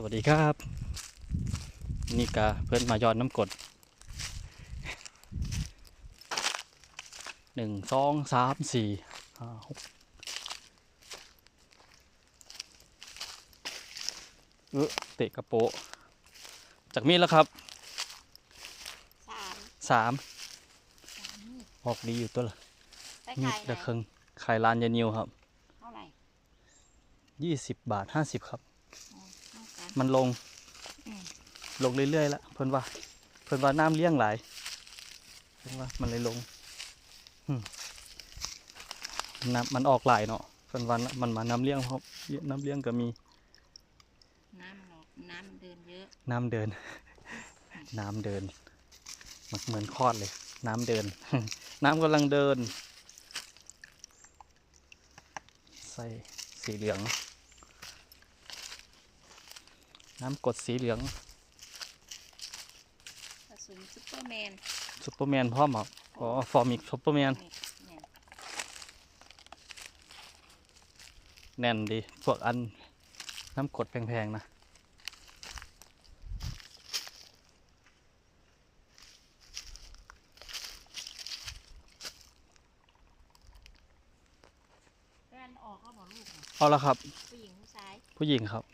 สวัสดีครับ นี่กาเพื่อนมายอนน้ำกรดหนึ่งสองสามสี่ห้าหกเออเตะกระโปะจากมีดแล้วครับสามสามสามนี่ออกดีอยู่ตัวละไปมีขาดยไหนละครึ่งขายร้านยานิวครับ เท่าไหร่ยี่สิบบาทห้าสิบครับอ๋อเท่ากัน มันลงอืมลงเรื่อยๆแล้วเพิ่นว่า เพิ่นว่าน้ำเลี้ยงหลายเพิ่นว่ามันเลยลงอืมน้ำมันออกหลายเนาะเพิ่นว่ามันมาน้ำเลี้ยงเพราะน้ำเลี้ยงก็มี น้ำมันออกน้ำมันเดินเยอะ น้ำเดิน น้ำเดินมันเหมือนคลอดเลย น้ำเดิน น้ำกำลังเดิน ใส่สีเหลือง น้ำกรดสีเหลืองกระสุนซุปเปอร์แมนซุปเปอร์แมนพร้อมอะอ๋อฟอร์มิกซุปเปอร์แมนนี่เนี่ยแน่นดีพวกอันน้ำกรดแพงๆนะแฟนออกก็บอกลูกน่ะเอาละครับ ผู้หญิงผู้ชายผู้หญิงครับ